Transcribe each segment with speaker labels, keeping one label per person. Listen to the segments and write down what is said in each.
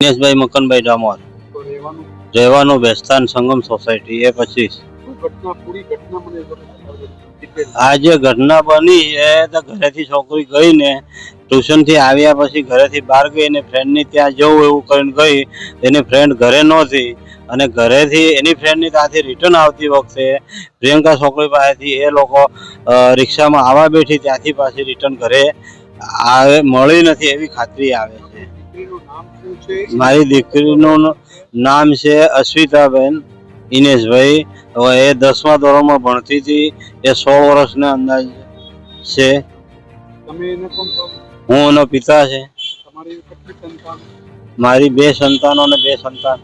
Speaker 1: દિનેશભાઈ મકનભાઈ ડામોર.
Speaker 2: રહેવાનું?
Speaker 1: બેસ્તાન સંગમ સોસાયટી એ પચીસ
Speaker 2: આજે ઘટના.
Speaker 1: આ જે બની એ તો ઘરેથી છોકરી ગઈ ને ટ્યુશનથી આવ્યા પછી ઘરેથી બહાર ગઈ ને ફ્રેન્ડની ત્યાં જવું એવું કરીને ગઈ. એની ફ્રેન્ડ ઘરે નહોતી અને ઘરેથી એની ફ્રેન્ડની ત્યાંથી રિટર્ન આવતી વખતે પ્રિયંકા છોકરી પાસેથી એ લોકો રિક્ષામાં આવવા બેઠી ત્યાંથી પાછી રિટર્ન ઘરે આવે મળી નથી એવી ખાતરી આવે છે. મારી દીકરીનું નામ છે અશ્વિતાબેન ઇનેશભાઈ હવે એ દસમા ધોરણમાં ભણતી હતી. એ સોળ વર્ષના અંદાજ છે. હું એનો પિતા છે. મારી બે સંતાનો અને બે સંતાન.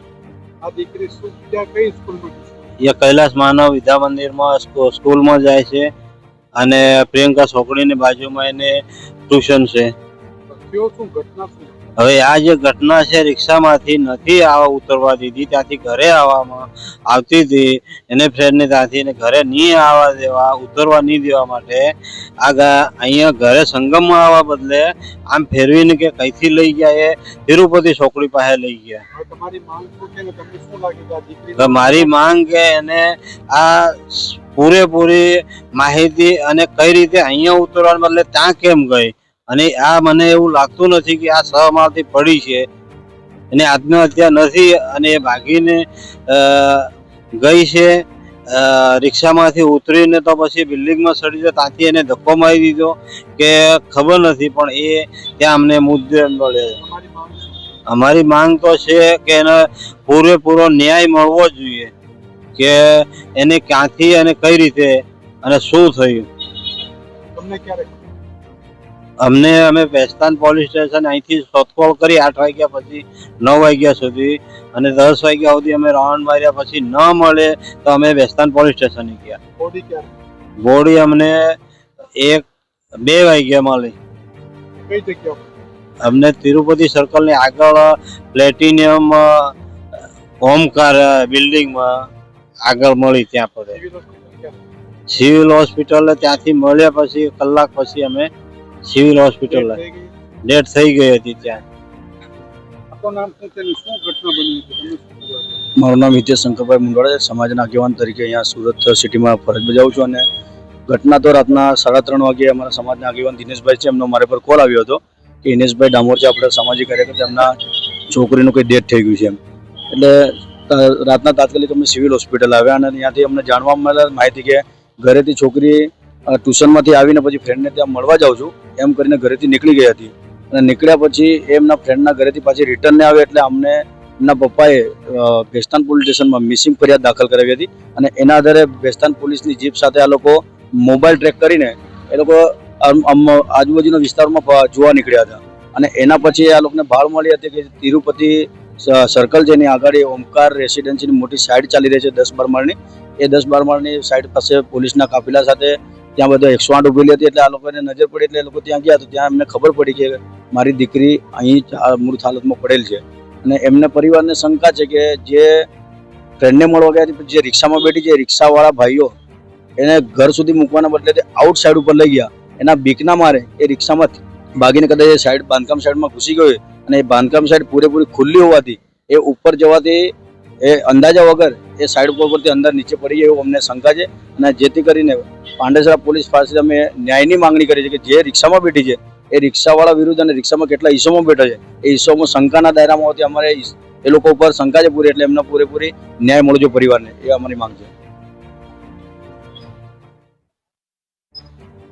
Speaker 1: એ કૈલાસ માનવ વિદ્યા મંદિરમાં સ્કૂ- સ્કૂલમાં જાય છે. અને પ્રિયંકા છોકરીની બાજુમાં એને ટ્યુશન છે.
Speaker 2: શું ઘટના
Speaker 1: હવે આ જે ઘટના છે રિક્ષામાંથી નથી આવા ઉતરવા દીધી ત્યાંથી ઘરે આવવામાં આવતી હતી. એને ફ્રેન્ડને ત્યાંથી એને ઘરે નહીં આવવા દેવા ઉતરવા નહીં દેવા માટે આ અહીંયા ઘરે સંગમમાં આવવા બદલે આમ ફેરવીને કે કઈથી લઈ ગયા એ તિરુપતિ છોકરી પાસે લઈ ગયા. મારી માંગ કે એને આ પૂરેપૂરી માહિતી અને કઈ રીતે અહીંયા ઉતરવાને બદલે ત્યાં કેમ ગઈ? અને આ મને એવું લાગતું નથી કે આ સહમાંથી પડી છે. એને આત્મહત્યા નથી અને એ ભાગીને ગઈ છે. રિક્ષામાંથી ઉતરીને તો પછી બિલ્ડિંગમાં ચડી ગયો ત્યાંથી એને ધક્કો મારી દીધો કે ખબર નથી પણ એ ત્યાં અમને મુદ્દે મળે.
Speaker 2: તમારી માંગ શું
Speaker 1: અમારી માંગ તો છે કે એને પૂરેપૂરો ન્યાય મળવો જોઈએ કે એને ક્યાંથી અને કઈ રીતે અને શું થયું.
Speaker 2: તમને ક્યારે
Speaker 1: અમને અમે વેસ્તાન પોલીસ સ્ટેશન અહીંથી શોધખોળ કરી આઠ વાગ્યા પછી નવ વાગ્યા સુધી અને દસ વાગ્યા સુધી અમે રાઉન્ડ માર્યા પછી ન મળે તો અમે વેસ્તાન પોલીસ સ્ટેશને ગયા.
Speaker 2: બોડી
Speaker 1: અમને એક બે વાગ્યા મળી.
Speaker 2: કઈ જગ્યા?
Speaker 1: અમને તિરુપતિ સર્કલની આગળ પ્લેટિનિયમ ઓમકાર બિલ્ડિંગમાં આગળ મળી ત્યાં પડે.
Speaker 2: સિવિલ
Speaker 1: સિવિલ
Speaker 2: હોસ્પિટલ
Speaker 1: ત્યાંથી મળ્યા પછી કલાક પછી અમે સિવિલ હોસ્પિટલ
Speaker 2: લેટ
Speaker 1: ડેટ થઈ ગઈ હતી ત્યાં?
Speaker 3: મારું નામ હિતેશ શંકરભાઈ મુંડવાડા છે. સમાજના આગેવાન તરીકે અહીંયા સુરત સિટીમાં ફરજ બજાવું છું અને ઘટના તો રાતના સાડા ત્રણ વાગે અમારા સમાજના આગેવાન દિનેશભાઈ છે. એમનો મારે પર કોલ આવ્યો હતો કે દિનેશભાઈ ડામોર છે આપણે સામાજિક કાર્યકર એમના છોકરીનું કંઈ ડેથ થઈ ગયું છે એમ. એટલે રાતના તાત્કાલિક અમે સિવિલ હોસ્પિટલ આવ્યા અને ત્યાંથી અમને જાણવા મળેલ માહિતી કે ઘરેથી છોકરી ટ્યુશનમાંથી આવીને પછી ફ્રેન્ડને ત્યાં મળવા જાઉં છું. એમ કરીને ઘરેથી નીકળી ગઈ હતી. અને નીકળ્યા પછી એમના ફ્રેન્ડના ઘરેથી પાછી રિટર્ન આવે એટલે અમને એમના પપ્પાએ ભેસ્તાન પોલીસ સ્ટેશનમાં મિસિંગ ફરિયાદ દાખલ કરાવી હતી. અને એના આધારે ભેસ્તાન પોલીસની જીપ સાથે આ લોકો મોબાઈલ ટ્રેક કરીને એ લોકો આજુબાજુના વિસ્તારમાં જોવા નીકળ્યા હતા. અને એના પછી આ લોકોને ભાળ મળી હતી કે તિરુપતિ સર્કલ છે એની આગળ ઓમકાર રેસિડેન્સીની મોટી સાઇડ ચાલી રહી છે દસ બાર માળની. એ દસ બાર માળની સાઇડ પાસે પોલીસના કાફિલા સાથે ત્યાં બધા એકસો આઠ ઉભેલી હતી એટલે આ લોકોને નજર પડી એટલે લોકો ત્યાં ગયા તો ત્યાં એમને ખબર પડી કે મારી દીકરી અહીં મૃત હાલતમાં પડેલ છે. અને એમને પરિવારને શંકા છે કે જે ફ્રેન્ડને મળવા ગયા હતી જે રિક્ષામાં બેઠી છે રિક્ષાવાળા ભાઈઓ એને ઘર સુધી મૂકવાના બદલે તે આઉટ સાઈડ ઉપર લઈ ગયા. એના બીકના મારે એ રિક્ષામાં ભાગીને કદાચ એ સાઈડ, બાંધકામ સાઈડમાં ઘૂસી ગયો અને એ બાંધકામ સાઈડ પૂરેપૂરી ખુલ્લી હોવાથી એ ઉપર જવાથી એ અંદાજા વગર એ સાઈડ ઉપર પરથી અંદર નીચે પડી જાય અમને શંકા છે. અને જેથી કરીને પાંડેસરા પોલીસ પાસે અમે ન્યાયની માંગણી કરી છે કે જે રિક્ષામાં બેઠી છે, એ રિક્ષાવાળા વિરુદ્ધ અને રિક્ષામાં કેટલા ઈસમો બેઠા છે, એ ઈસમો શંકાના દાયરામાં હોવાથી અમારે એ લોકો ઉપર શંકા છે પૂરી, એટલે એમને પૂરેપૂરી ન્યાય મળજો પરિવારને, એ અમારી માંગ છે.